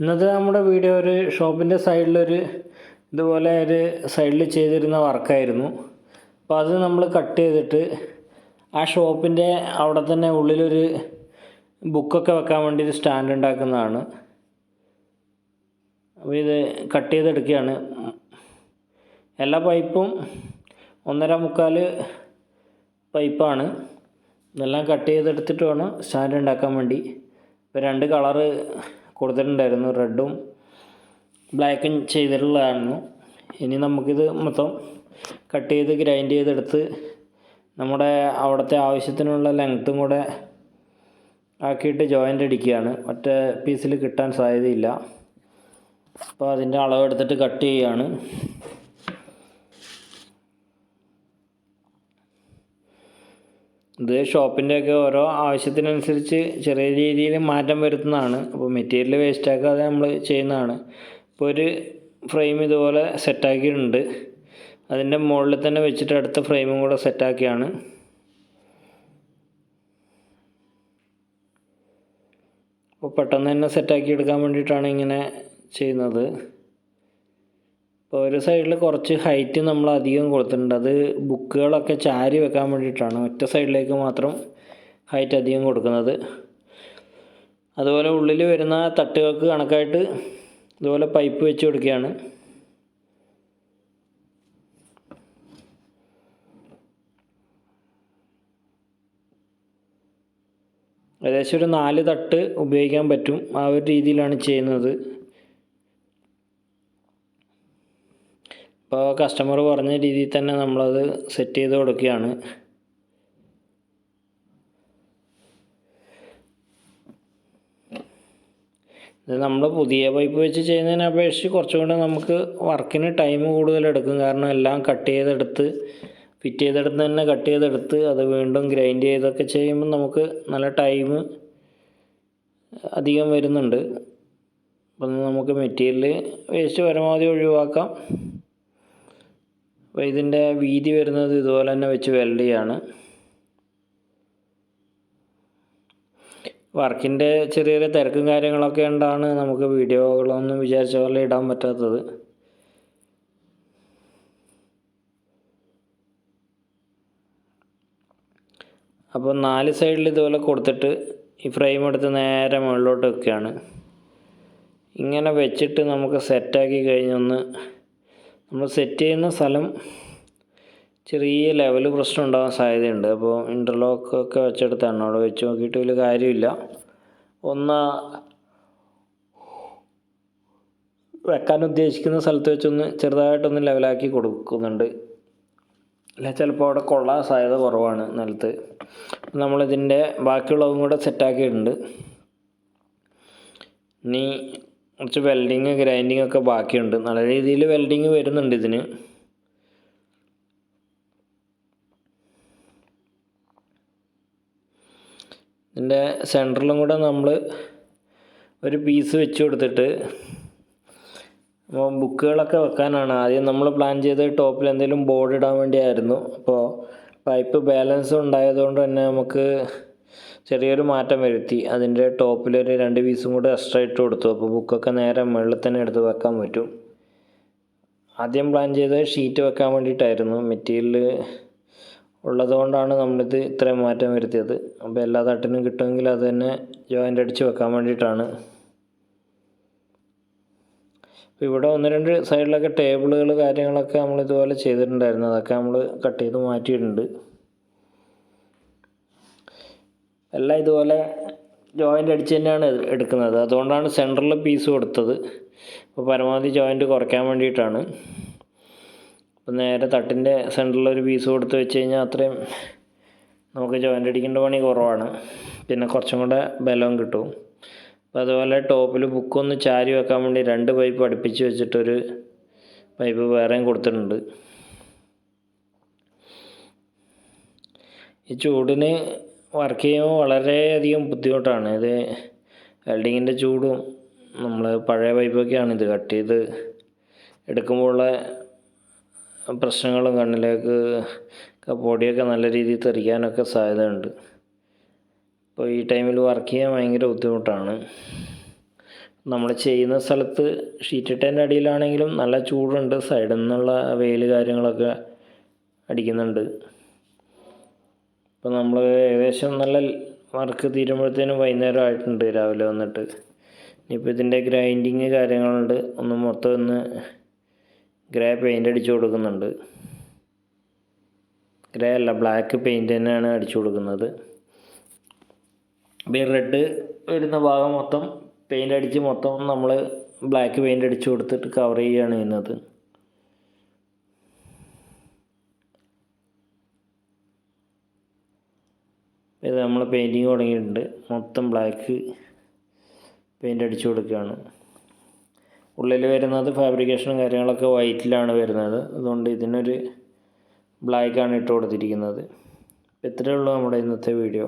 ഇന്നത്തെ നമ്മുടെ വീഡിയോ ഒരു ഷോപ്പിന്റെ സൈഡിലൊരു ഇതുപോലെ ഒരു സൈഡിൽ ചെയ്തിരുന്ന വർക്കായിരുന്നു. അപ്പോൾ അത് നമ്മൾ കട്ട് ചെയ്തിട്ട് ആ ഷോപ്പിന്റെ അവിടെ തന്നെ ഉള്ളിലൊരു ബുക്കൊക്കെ വെക്കാൻ വേണ്ടി ഒരു സ്റ്റാൻഡ് ഉണ്ടാക്കുന്നതാണ്. അപ്പോൾ ഇത് കട്ട് ചെയ്തെടുക്കുകയാണ്. എല്ലാ പൈപ്പും ഒന്നര മുക്കാൽ പൈപ്പാണ്. ഇതെല്ലാം കട്ട് ചെയ്തെടുത്തിട്ട് വേണം സ്റ്റാൻഡ് ഉണ്ടാക്കാൻ വേണ്ടി. ഇപ്പോൾ രണ്ട് കളറ് കൊടുത്തിട്ടുണ്ടായിരുന്നു റെഡും ബ്ലാക്കും ചെയ്തിട്ടുള്ളതായിരുന്നു. ഇനി നമുക്കിത് മൊത്തം കട്ട് ചെയ്ത് ഗ്രൈൻഡ് ചെയ്തെടുത്ത് നമ്മുടെ അവിടുത്തെ ആവശ്യത്തിനുള്ള ലെങ്ത്തും കൂടെ ആക്കിയിട്ട് ജോയിന്റ് അടിക്കുകയാണ്. മറ്റേ പീസിൽ കിട്ടാൻ സാധ്യതയില്ല. അപ്പോൾ അതിന്റെ അളവെടുത്തിട്ട് കട്ട് ചെയ്യുകയാണ്. ഇത് ഷോപ്പിന്റെയൊക്കെ ഓരോ ആവശ്യത്തിനനുസരിച്ച് ചെറിയ രീതിയിൽ മാറ്റം വരുത്തുന്നതാണ്. അപ്പോൾ മെറ്റീരിയൽ വേസ്റ്റാക്കാതെ നമ്മൾ ചെയ്യുന്നതാണ്. ഇപ്പോൾ ഒരു ഫ്രെയിം ഇതുപോലെ സെറ്റാക്കിയിട്ടുണ്ട്. അതിന്റെ മുകളിൽ തന്നെ വെച്ചിട്ട് അടുത്ത ഫ്രെയിമും കൂടെ സെറ്റാക്കിയാണ്. അപ്പോൾ പെട്ടെന്ന് തന്നെ സെറ്റാക്കി എടുക്കാൻ വേണ്ടിയിട്ടാണ് ഇങ്ങനെ ചെയ്യുന്നത്. ഒരു സൈഡിൽ കുറച്ച് ഹൈറ്റ് നമ്മൾ അധികം കൊടുത്തിട്ടുണ്ട്. അത് ബുക്കുകളൊക്കെ ചാരി വെക്കാൻ വേണ്ടിയിട്ടാണ്. ഒറ്റ സൈഡിലേക്ക് മാത്രം ഹൈറ്റ് അധികം കൊടുക്കുന്നത്. അതുപോലെ ഉള്ളിൽ വരുന്ന തട്ടുകൾക്ക് കണക്കായിട്ട് ഇതുപോലെ പൈപ്പ് വെച്ച് കൊടുക്കുകയാണ്. ഏകദേശം ഒരു നാല് തട്ട് ഉപയോഗിക്കാൻ പറ്റും. ആ ഒരു രീതിയിലാണ് ചെയ്യുന്നത്. ഇപ്പോൾ കസ്റ്റമർ പറഞ്ഞ രീതിയിൽ തന്നെ നമ്മളത് സെറ്റ് ചെയ്ത് കൊടുക്കുകയാണ്. ഇത് നമ്മൾ പുതിയ പൈപ്പ് വെച്ച് ചെയ്യുന്നതിനെ അപേക്ഷിച്ച് കുറച്ചും കൂടെ നമുക്ക് വർക്കിന് ടൈം കൂടുതൽ എടുക്കും. കാരണം എല്ലാം കട്ട് ചെയ്തെടുത്ത് ഫിറ്റ് ചെയ്തെടുത്ത് തന്നെ കട്ട് ചെയ്തെടുത്ത് അത് വീണ്ടും ഗ്രൈൻഡ് ചെയ്തൊക്കെ ചെയ്യുമ്പോൾ നമുക്ക് നല്ല ടൈം അധികം വരുന്നുണ്ട്. അപ്പം നമുക്ക് മെറ്റീരിയൽ വേസ്റ്റ് പരമാവധി ഒഴിവാക്കാം. അപ്പോൾ ഇതിന്റെ വീതി വരുന്നത് ഇതുപോലെ തന്നെ വെച്ച് വെൽഡ് ചെയ്യാണ്. വർക്കിന്റെ ചെറിയ ചെറിയ തിരക്കും കാര്യങ്ങളൊക്കെ ഉണ്ടാണ് നമുക്ക് വീഡിയോകളൊന്നും വിചാരിച്ച പോലെ ഇടാൻ പറ്റാത്തത്. അപ്പോൾ നാല് സൈഡിൽ ഇതുപോലെ കൊടുത്തിട്ട് ഈ ഫ്രെയിം എടുത്ത് നേരെ മുകളിലോട്ട് വെക്കുകയാണ് ഇങ്ങനെ വെച്ചിട്ട് നമുക്ക് സെറ്റാക്കി കഴിഞ്ഞൊന്ന് നമ്മൾ സെറ്റ് ചെയ്യുന്ന സ്ഥലം ചെറിയ ലെവൽ പ്രശ്നം ഉണ്ടാകാൻ സാധ്യതയുണ്ട്. അപ്പോൾ ഇന്റർലോക്ക് ഒക്കെ വെച്ചെടുത്താണ്. അവിടെ വെച്ച് നോക്കിയിട്ട് വലിയ കാര്യമില്ല. ഒന്ന് വെക്കാൻ ഉദ്ദേശിക്കുന്ന സ്ഥലത്ത് വെച്ചൊന്ന് ചെറുതായിട്ടൊന്ന് ലെവലാക്കി കൊടുക്കുന്നുണ്ട്. അല്ല ചിലപ്പോൾ അവിടെ കൊള്ളാൻ സാധ്യത കുറവാണ് നിലത്ത്. നമ്മളിതിന്റെ ബാക്കിയുള്ളതും കൂടെ സെറ്റാക്കിയിട്ടുണ്ട് ഇനി കുറച്ച് വെൽഡിങ് ഗ്രൈൻഡിങ് ഒക്കെ ബാക്കിയുണ്ട്. നല്ല രീതിയിൽ വെൽഡിങ് വരുന്നുണ്ട് ഇതിന്. ഇതിന്റെ സെന്ററിലും കൂടെ നമ്മൾ ഒരു പീസ് വെച്ച് കൊടുത്തിട്ട് അപ്പോൾ ബുക്കുകളൊക്കെ വെക്കാനാണ്. ആദ്യം നമ്മൾ പ്ലാൻ ചെയ്ത് ടോപ്പിൽ എന്തെങ്കിലും ബോർഡ് ഇടാൻ വേണ്ടിയായിരുന്നു. അപ്പോൾ പൈപ്പ് ബാലൻസ് ഉണ്ടായതുകൊണ്ട് തന്നെ നമുക്ക് ചെറിയൊരു മാറ്റം വരുത്തി. അതിന്റെ ടോപ്പിലൊരു രണ്ട് പീസും കൂടെ എക്സ്ട്രാ ഇട്ട് കൊടുത്തു. അപ്പോൾ ബുക്കൊക്കെ നേരെ മുകളിൽ തന്നെ എടുത്ത് വെക്കാൻ പറ്റും. ആദ്യം പ്ലാൻ ചെയ്തത് ഷീറ്റ് വെക്കാൻ വേണ്ടിയിട്ടായിരുന്നു. മെറ്റീരിയൽ ഉള്ളതുകൊണ്ടാണ് നമ്മളിത് ഇത്രയും മാറ്റം വരുത്തിയത്. അപ്പോൾ എല്ലാ തട്ടിനും കിട്ടുമെങ്കിൽ അത് തന്നെ ജോയിന്റ് അടിച്ച് വെക്കാൻ വേണ്ടിയിട്ടാണ്. അപ്പോൾ ഇവിടെ ഒന്ന് രണ്ട് സൈഡിലൊക്കെ ടേബിളുകൾ കാര്യങ്ങളൊക്കെ നമ്മൾ ഇതുപോലെ ചെയ്തിട്ടുണ്ടായിരുന്നു. അതൊക്കെ നമ്മൾ കട്ട് ചെയ്ത് മാറ്റിയിട്ടുണ്ട്. എല്ലാം ഇതുപോലെ ജോയിന്റ് അടിച്ച് തന്നെയാണ് എടുക്കുന്നത്. അതുകൊണ്ടാണ് സെന്ററിൽ പീസ് കൊടുത്തത്. അപ്പോൾ പരമാവധി ജോയിന്റ് കുറയ്ക്കാൻ വേണ്ടിയിട്ടാണ്. അപ്പോൾ നേരെ തട്ടിന്റെ സെന്ററിൽ ഒരു പീസ് കൊടുത്ത് വെച്ച് കഴിഞ്ഞാൽ അത്രയും നമുക്ക് ജോയിന്റ് അടിക്കേണ്ട പണി കുറവാണ്. പിന്നെ കുറച്ചും കൂടെ ബലവും കിട്ടും. അപ്പോൾ അതുപോലെ ടോപ്പിൽ ബുക്കൊന്ന് ചാരി വെക്കാൻ വേണ്ടി രണ്ട് പൈപ്പ് അടുപ്പിച്ച് വെച്ചിട്ടൊരു പൈപ്പ് വേറെയും കൊടുത്തിട്ടുണ്ട്. ഈ ചൂടിന് വർക്ക് ചെയ്യുമ്പോൾ വളരെയധികം ബുദ്ധിമുട്ടാണ്. ഇത് വെൽഡിങ്ങിന്റെ ചൂടും നമ്മൾ പഴയ പൈപ്പൊക്കെയാണ് ഇത് കട്ട് ചെയ്ത് എടുക്കുമ്പോഴുള്ള പ്രശ്നങ്ങളും കണ്ണിലേക്ക് പൊടിയൊക്കെ നല്ല രീതിയിൽ തെറിക്കാനൊക്കെ സാധ്യതയുണ്ട്. അപ്പോൾ ഈ ടൈമിൽ വർക്ക് ചെയ്യാൻ ഭയങ്കര ബുദ്ധിമുട്ടാണ്. നമ്മൾ ചെയ്യുന്ന സ്ഥലത്ത് ഷീറ്റ് ഇട്ടതിന്റെ അടിയിലാണെങ്കിലും നല്ല ചൂടുണ്ട്. സൈഡിൽ നിന്നുള്ള വെയിൽ കാര്യങ്ങളൊക്കെ അടിക്കുന്നുണ്ട്. ഇപ്പോൾ നമ്മൾ ഏകദേശം നല്ല വർക്ക് തീരുമ്പോഴത്തേനും വൈകുന്നേരം ആയിട്ടുണ്ട് രാവിലെ വന്നിട്ട്. ഇനിയിപ്പോൾ ഇതിന്റെ ഗ്രൈൻഡിങ് കാര്യങ്ങളുണ്ട്. ഒന്ന് മൊത്തം ഒന്ന് ഗ്രേ പെയിന്റ് അടിച്ചു കൊടുക്കുന്നുണ്ട്. ഗ്രേ അല്ല ബ്ലാക്ക് പെയിന്റ് തന്നെയാണ് അടിച്ചു കൊടുക്കുന്നത്. അപ്പോൾ ഈ റെഡ് വരുന്ന ഭാഗം മൊത്തം പെയിന്റ് അടിച്ച് മൊത്തം നമ്മൾ ബ്ലാക്ക് പെയിന്റ് അടിച്ചു കൊടുത്തിട്ട് കവർ ചെയ്യുകയാണ് ചെയ്യുന്നത്. ഇത് നമ്മൾ പെയിന്റിങ് തുടങ്ങിയിട്ടുണ്ട്. മൊത്തം ബ്ലാക്ക് പെയിന്റ് അടിച്ചു കൊടുക്കുകയാണ്. ഉള്ളിൽ വരുന്നത് ഫാബ്രിക്കേഷനും കാര്യങ്ങളൊക്കെ വൈറ്റിലാണ് വരുന്നത്. അതുകൊണ്ട് ഇതിനൊരു ബ്ലാക്കാണ് ഇട്ട് കൊടുത്തിരിക്കുന്നത്. ഇത്രയേ ഉള്ളൂ നമ്മുടെ ഇന്നത്തെ വീഡിയോ